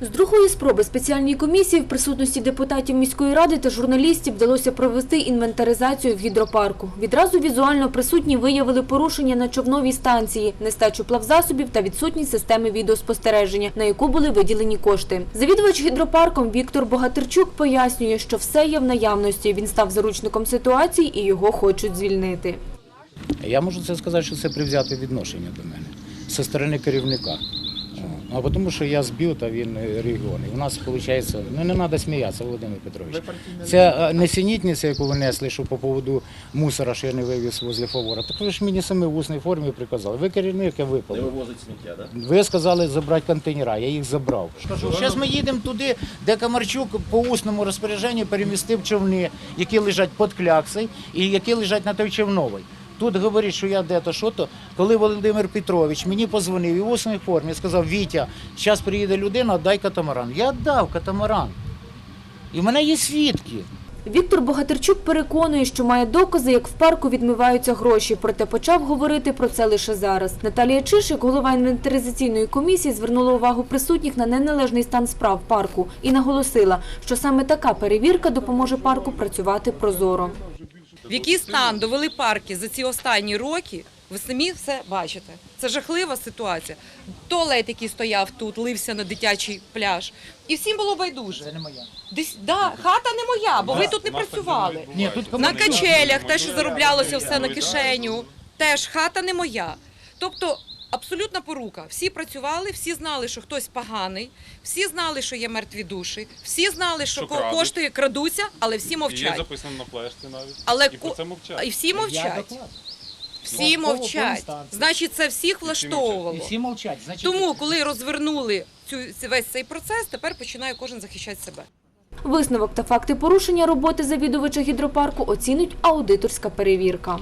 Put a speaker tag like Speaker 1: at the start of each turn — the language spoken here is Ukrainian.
Speaker 1: З другої спроби спеціальній комісії в присутності депутатів міської ради та журналістів вдалося провести інвентаризацію в гідропарку. Відразу візуально присутні виявили порушення на човновій станції, нестачу плавзасобів та відсутність системи відеоспостереження, на яку були виділені кошти. Завідувач гідропарком Віктор Богатирчук пояснює, що все є в наявності. Він став заручником ситуації і його хочуть звільнити.
Speaker 2: Я можу це сказати, що це привзяте відношення до мене зі сторони керівника. А тому що я з БІО та він регіон. І у нас виходить, ну не треба сміятися, Володимир Петрович. Це е, несенітниця, яку ви несли, що по поводу мусора, що я не вивіз возле фавора. Так ви ж мені самі в усній формі приказали. Ви керівник, я випав.
Speaker 3: Не вивозить сміття, так?
Speaker 2: Ви сказали забрати контейнера, я їх забрав. Зараз ми їдемо туди, де Камарчук по усному розпорядженню перемістив човни, які лежать під кляксою і які лежать на той човновій. Тут говорить, що я де-то, що-то. Коли Володимир Петрович мені позвонив і в усній формі сказав, Вітя, зараз приїде людина, дай катамаран. Я дав катамаран. І в мене є свідки.
Speaker 1: Віктор Богатирчук переконує, що має докази, як в парку відмиваються гроші, проте почав говорити про це лише зараз. Наталія Чишик, голова інвентаризаційної комісії, звернула увагу присутніх на неналежний стан справ парку і наголосила, що саме така перевірка допоможе парку працювати прозоро.
Speaker 4: В який стан довели парки за ці останні роки, ви самі все бачите. Це жахлива ситуація. Туалет, який стояв тут, лився на дитячий пляж. І всім було байдуже.
Speaker 2: Це не моя.
Speaker 4: Десь, да, хата не моя, бо ви тут не працювали.
Speaker 2: Ні, тут
Speaker 4: На качелях те, що зароблялося все на кишеню, теж хата не моя. Тобто абсолютна порука. Всі працювали, всі знали, що хтось поганий, всі знали, що є мертві душі, всі знали, що,
Speaker 5: Що крадуть.
Speaker 4: кошти крадуться, але всі
Speaker 5: І Є
Speaker 4: мовчать.
Speaker 5: записано на флешці навіть.
Speaker 4: Але
Speaker 5: і про
Speaker 4: ко-
Speaker 5: це мовчать.
Speaker 4: І всі мовчать. Всі мовчать. Значить, це всіх влаштовувало.
Speaker 2: І всі мовчать. Значить,
Speaker 4: Тому, коли розвернули цю весь цей процес, тепер починає кожен захищати себе.
Speaker 1: Висновок та факти порушення роботи завідувача гідропарку оцінить аудиторська перевірка.